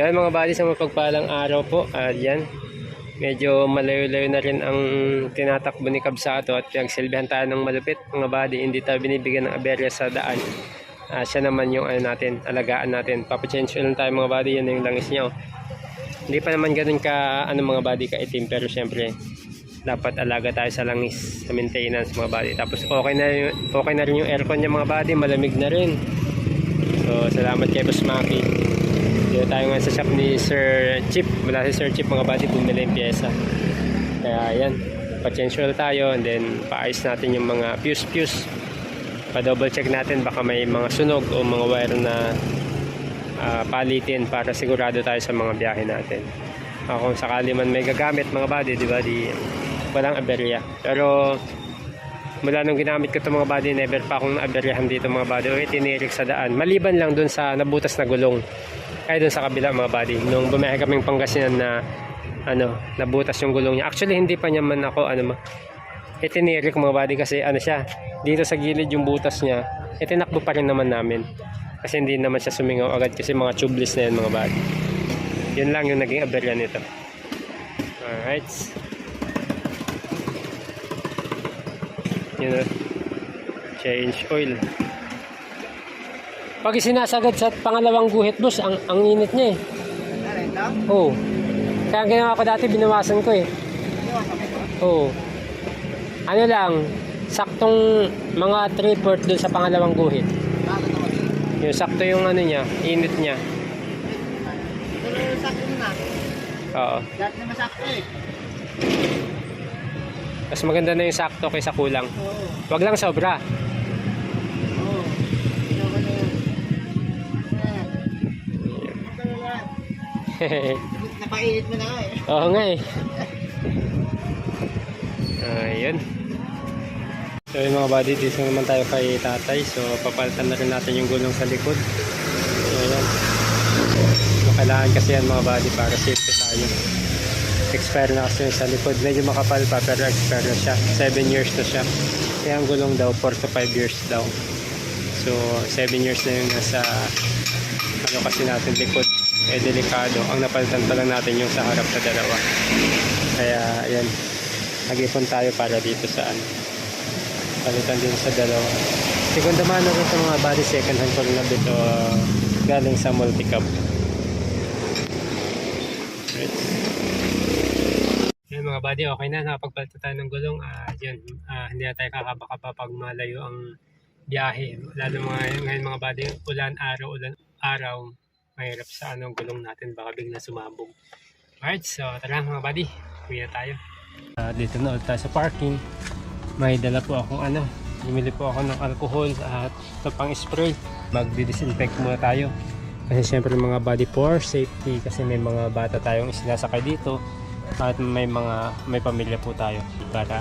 Yan mga buddy sa mapagpalang araw po. At medyo malayo-layo na rin ang tinatakbo ni Kabsato at pinagsilbihan tayo ng malupit mga buddy. Hindi tayo binibigyan ng aberya sa daan. Ah, siya naman yung ano natin, alagaan natin. Papachange lang tayo mga buddy, yun yung langis niya. Oh. Hindi pa naman ganun ka, ano mga buddy, ka-itim. Pero syempre, dapat alaga tayo sa langis, sa maintenance mga buddy. Tapos okay na, rin- okay na rin yung aircon niya mga buddy, malamig na rin. So, salamat kay Boss Maki. Dito tayo ngayon sa shop ni Sir Chip. Mula si Sir Chip mga buddy, bumili yung pyesa. Kaya yan, pa-change oil tayo and then paayos natin yung mga fuse-fuse. Pa-double check natin baka may mga sunog o mga wire na ah, palitin para sigurado tayo sa mga biyahe natin. Ah, kung sakali man may gagamit mga buddy, di ba, di walang aberya. Pero mula nung ginamit ko itong mga body, never pa akong naaberyahan dito mga body o itinirik sa daan. Maliban lang dun sa nabutas na gulong. Kaya dun sa kabila mga body. Nung bumiyahe kaming Pangasinan na ano, nabutas yung gulong niya. Actually, hindi pa niya man ako ano ma itinirik mga body kasi ano siya, dito sa gilid yung butas niya, itinakbo pa rin naman namin. Kasi hindi naman siya sumingaw agad kasi mga tubeless na yun mga body. Yun lang yung naging aberya nito. Alright. Yun o. Change oil. Pag sinasagad sa pangalawang guhit, boss, ang, ang init niya eh. Oo. Kaya ang ginawa ko dati, binawasan ko eh. Oo. Ano lang, saktong mga 3-4 dun sa pangalawang guhit. Yung sakto yung ano niya, init niya. Pero sakto na. Oo. Dahil na masakto eh. Mas maganda na yung sakto kaysa kulang. Oo. Wag lang sobra. Napainit mo na nga eh. Oo nga eh. Ayun. So yung mga buddy, dito naman tayo kay tatay. So papalitan na rin natin yung gulong sa likod. So ayan. So kailangan kasi yan mga buddy para safety tayo. Expire na kasi yung sa likod. Medyo makapal pa pero expire na siya. 7 years na siya. Kaya ang gulong daw 4 to 5 years daw. So 7 years na yung nasa ano kasi natin likod. Eh delikado. Ang napalitan pa lang natin yung sa harap sa dalawa. Kaya ayan. Nag-ipon tayo para dito sa ano. Palitan din sa dalawa. Segunda mano rin sa mga body second hand ko na dito uh, galing sa multicab. Right. Yan mga buddy, okay na. Nakapagpalit na tayo ng gulong. Ah, yan. Ah, hindi na tayo kakabaka pag malayo ang biyahe. Lalo mga ngayon mga buddy, ulan araw, ulan araw. Mahirap sa anong gulong natin. Baka bigla sumabog. Alright, so tara mga buddy. Kuya tayo. Ah, dito na ulit tayo sa parking. May dala po akong ano. Bumili po ako ng alcohol at ito pang spray. Magdi-disinfect muna tayo. Kasi syempre mga body for safety kasi may mga bata tayong sinasakay dito at may mga may pamilya po tayo para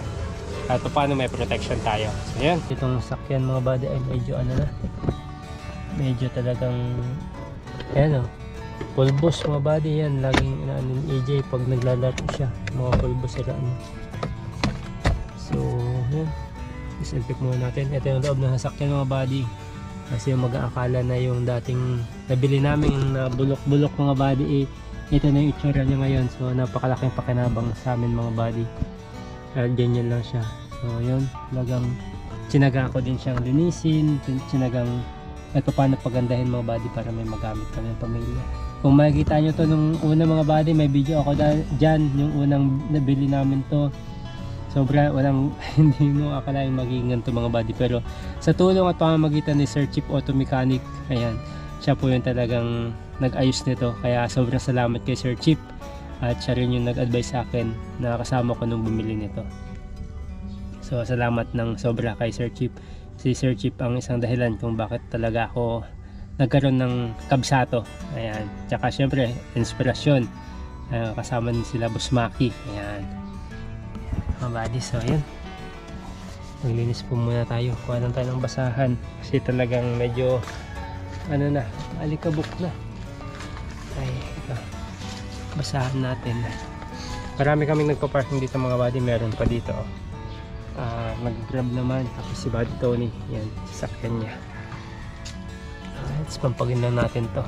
at paano may protection tayo. So yan. Itong sakyan mga body ay medyo ano na. Medyo talagang ayan o. Pulbos mga body yan. Laging inaano ni AJ pag naglalaro siya. Mga pulbos sila ano. So yan. Disinfect muna natin. Ito yung loob ng sasakyan mga body. Kasi mag-aakala na yung dating nabili namin na bulok-bulok mga body eh, ito na yung itsura niya ngayon. So napakalaking pakinabang sa amin mga body. Kaya ganyan lang siya. So yun, talagang tsinaga ko din siyang linisin, tsinagang at paano pagandahin mga body para may magamit kami ng pamilya. Kung makikita nyo to nung una mga body, may video ako dyan, yung unang nabili namin to. Sobra, walang, hindi mo akalain magiging ganito mga body. Pero sa tulong at pamamagitan ni Sir Chip Auto Mechanic, ayan, siya po yung talagang nag-ayos nito. Kaya sobrang salamat kay Sir Chip. At siya rin yung nag-advise sa akin na kasama ko nung bumili nito. So salamat ng sobra kay Sir Chip. Si Sir Chip ang isang dahilan kung bakit talaga ako nagkaroon ng kabsato. Ayan. Tsaka syempre, inspirasyon. Ah, kasama din sila Busmaki. Ayan. Mga buddy, so yun. Maglinis po muna tayo. Kuha lang tayo ng basahan. Kasi talagang medyo ano na, alikabok na. Ay, ito. Basahan natin. Marami kaming nagpa-parking dito mga buddy. Meron pa dito. Oh. Ah, nag-grab naman. Tapos si Buddy Tony. Yan, sasakyan niya. Let's pampagin lang natin to.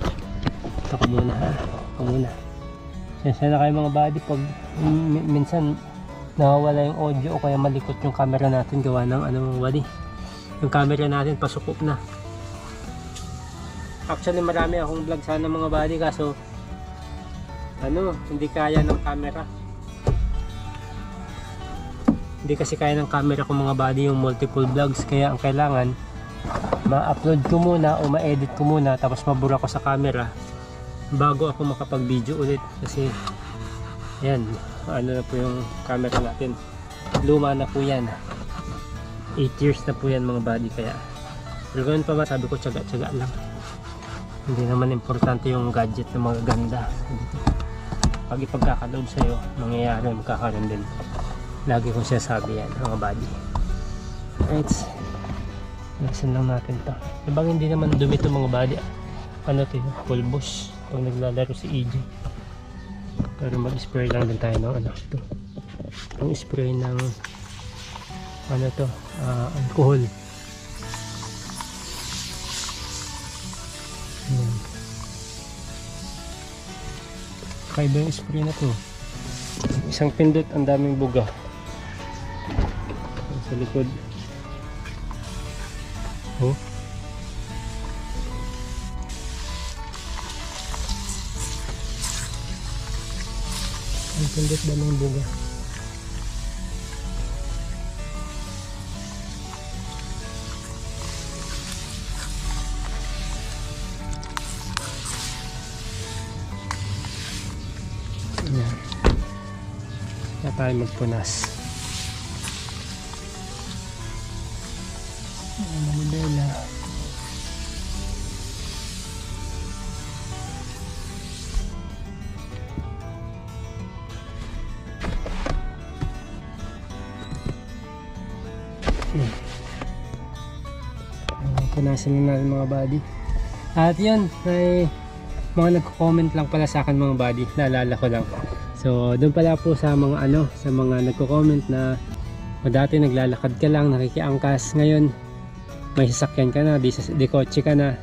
Ito ko muna ha. ko muna. Sensya na kayo mga buddy pag minsan nawawala yung audio o kaya malikot yung camera natin gawa ng ano mga buddy. Yung camera natin pasukop na. Actually marami akong vlog sana mga buddy kaso ano, hindi kaya ng camera. Hindi kasi kaya ng camera ko mga buddy yung multiple vlogs. Kaya ang kailangan ma-upload ko muna o ma-edit ko muna tapos mabura ko sa camera bago ako makapag-video ulit. Kasi yan, ano na po yung camera natin. Luma na po yan. 8 years na po yan mga buddy kaya. Pero ganun pa ba? Sabi ko tsaga tsaga lang. Hindi naman importante yung gadget na mga ganda pag ipagkakaloob sa'yo mangyayari magkakaroon din lagi kong sinasabi yan mga buddy right Lasan lang natin to. Diba hindi naman dumi to mga body. Ano to yun? Pulbos. Pag naglalaro si EJ. Pero mag-spray lang din tayo ng ano to. Ang spray ng ano to, ah, alcohol. Ayan. Kaiba yung spray na to. Isang pindot, ang daming buga. Sa likod. Oh. Ang pindot ba ng buga? Yan. Kaya tayo magpunas. Ayan, Manibela. Hmm. Punasan na natin mga body. At yun, may mga nagko-comment lang pala sa akin mga body. Naalala ko lang. So, doon pala po sa mga ano, sa mga nagko-comment na o dati naglalakad ka lang, nakikiangkas. Ngayon, may sasakyan ka na, di, di kotse ka na.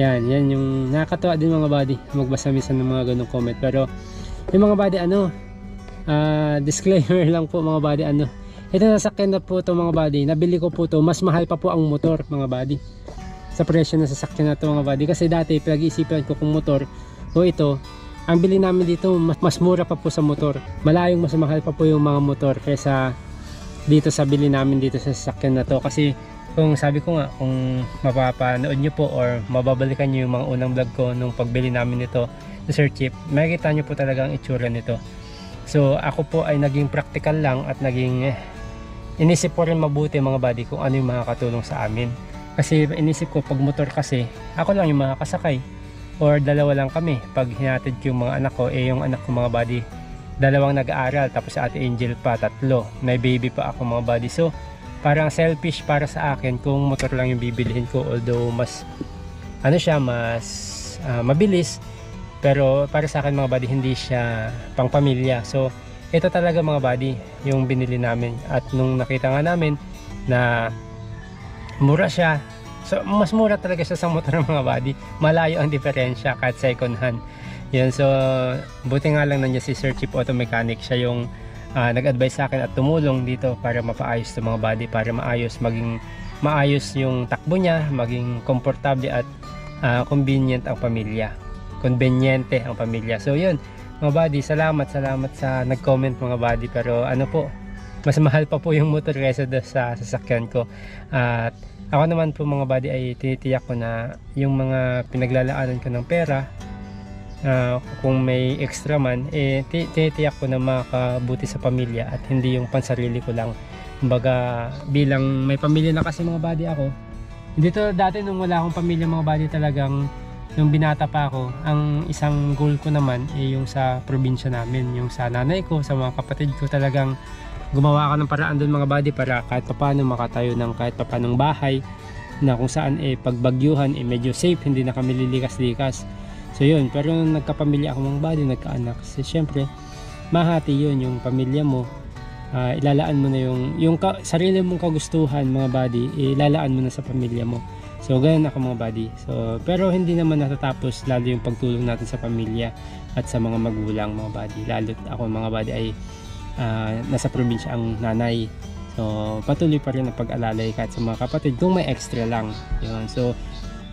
Yan, yan yung nakakatawa din mga buddy. Magbasa minsan ng mga ganong comment. Pero, yung mga buddy, ano, ah, disclaimer lang po mga buddy, ano, ito sasakyan na po to mga buddy. Nabili ko po to, mas mahal pa po ang motor mga buddy. Sa presyo na sasakyan na to mga buddy. Kasi dati, pinag-iisipan ko kung motor o ito, ang bili namin dito, mas, mas mura pa po sa motor. Malayong mas mahal pa po yung mga motor kaysa dito sa bili namin dito sa sasakyan na to. Kasi kung sabi ko nga, kung mapapanood nyo po or mababalikan nyo yung mga unang vlog ko nung pagbili namin nito sa Sir Chip, makikita nyo po talaga ang itsura nito. So ako po ay naging practical lang at naging eh, inisip ko rin mabuti mga buddy kung ano yung makakatulong sa amin. Kasi inisip ko pag motor kasi, ako lang yung makakasakay or dalawa lang kami. Pag hinatid ko yung mga anak ko, eh yung anak ko mga buddy, dalawang nag-aaral tapos si Ate Angel pa, tatlo. May baby pa ako mga buddy. So, parang selfish para sa akin kung motor lang yung bibilihin ko although mas ano siya mas ah, mabilis. Pero para sa akin mga buddy hindi siya pang pamilya so ito talaga mga buddy yung binili namin. At nung nakita nga namin na mura siya so mas mura talaga siya sa motor mga buddy. Malayo ang diferensya kahit second hand. Yun so buti nga lang nandiyan si Sir Chip Auto Mechanic. Siya yung ah, nag-advise sa akin at tumulong dito para mapaayos ng mga body para maayos maging maayos yung takbo niya maging komportable at ah, convenient ang pamilya. Conveniente ang pamilya. So yun mga body salamat salamat sa nag-comment mga body. Pero ano po mas mahal pa po yung motor kaysa sa sasakyan ko. At ako naman po mga body ay tinitiyak ko na yung mga pinaglalaanan ko ng pera ah, kung may extra man, eh, ti- tinitiyak ko na makabuti sa pamilya at hindi yung pansarili ko lang. Kumbaga, bilang may pamilya na kasi mga body ako, dito dati nung wala akong pamilya mga body talagang nung binata pa ako, ang isang goal ko naman ay yung sa probinsya namin, yung sa nanay ko, sa mga kapatid ko talagang gumawa ka ng paraan doon mga body para kahit paano makatayo ng kahit paano bahay na kung saan eh pagbagyuhan eh medyo safe, hindi na kami lilikas-likas. So yun, pero nung nagkapamilya ako mga body, nagkaanak. Kasi syempre, mahati yun yung pamilya mo. Ah, ilalaan mo na yung, yung ka, sarili mong kagustuhan mga body, ilalaan mo na sa pamilya mo. So, ganun ako mga buddy. So, pero hindi naman natatapos lalo yung pagtulong natin sa pamilya at sa mga magulang mga buddy. Lalo ako mga buddy ay ah, nasa probinsya ang nanay. So, patuloy pa rin ang pag-alalay kahit sa mga kapatid kung may extra lang. Yun. So,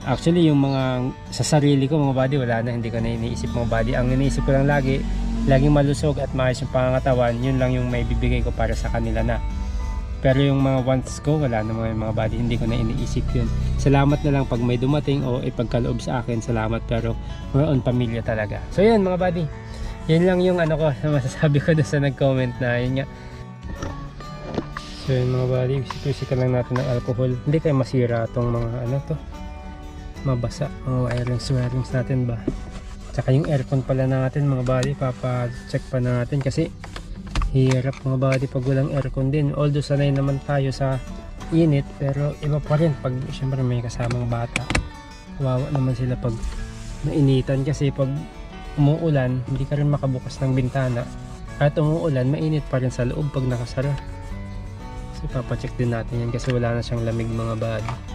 actually yung mga sa sarili ko mga buddy, wala na, hindi ko na iniisip mga buddy. Ang iniisip ko lang lagi, laging malusog at maayos yung pangangatawan, yun lang yung may bibigay ko para sa kanila na. Pero yung mga wants ko, wala na mga, mga buddy, hindi ko na iniisip yun. Salamat na lang pag may dumating o ipagkaloob sa akin, salamat pero more on pamilya talaga. So yun mga buddy, yun lang yung ano ko, masasabi ko sa nag-comment na yun nga. So yun mga buddy, isip lang natin ng alcohol. Hindi kayo masira tong mga ano to, mabasa, mga wirings wirings natin ba. Tsaka yung aircon pala natin mga buddy, papa-check pa natin kasi hirap mga buddy pag walang aircon din. Although sanay naman tayo sa init pero iba pa rin pag syempre may kasamang bata. Kawawa naman sila pag mainitan kasi pag umuulan hindi ka rin makabukas ng bintana. Kahit umuulan mainit pa rin sa loob pag nakasara. So papacheck din natin yan kasi wala na siyang lamig mga buddy.